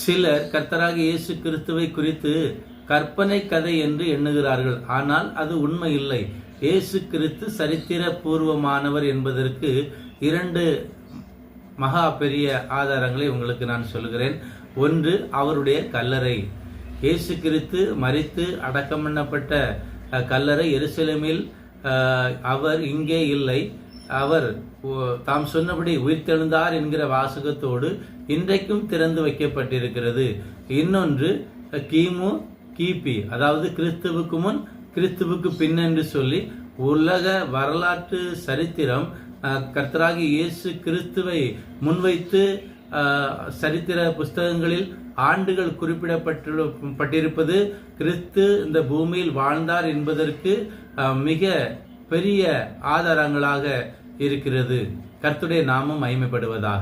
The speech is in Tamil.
சிலர் கர்த்தராக இயேசு கிறிஸ்துவை குறித்து கற்பனை கதை என்று எண்ணுகிறார்கள். ஆனால் அது உண்மை இல்லை. இயேசு கிறிஸ்து சரித்திர பூர்வமானவர் என்பதற்கு இரண்டு மகா பெரிய ஆதாரங்களை உங்களுக்கு நான் சொல்கிறேன் ஒன்று அவருடைய கல்லறை. இயேசு கிறிஸ்து மறித்து அடக்கம் பண்ணப்பட்ட கல்லறை எருசலேமில் அவர் இங்கே இல்லை. அவர் ஓ- தாம் சொன்னபடி உயிர்த்தெழுந்தார் என்கிற வாசகத்தோடு இன்றைக்கும் திறந்து வைக்கப்பட்டிருக்கிறது. இன்னொன்று கிமு கிபி அதாவது கிறிஸ்துவுக்கு முன் கிறிஸ்துவுக்கு பின் என்று சொல்லி உலக வரலாற்று சரித்திரம் கர்த்தராகி இயேசு கிறிஸ்துவை முன்வைத்து சரித்திர புஸ்தகங்களில் ஆண்டுகள் குறிப்பிடப்பட்டு பட்டிருப்பது கிறிஸ்து இந்த பூமியில் வாழ்ந்தார் என்பதற்கு மிக பெரிய ஆதாரங்களாக இருக்கிறது. கர்த்துடைய நாமம் மகிமைப்படுவதாக.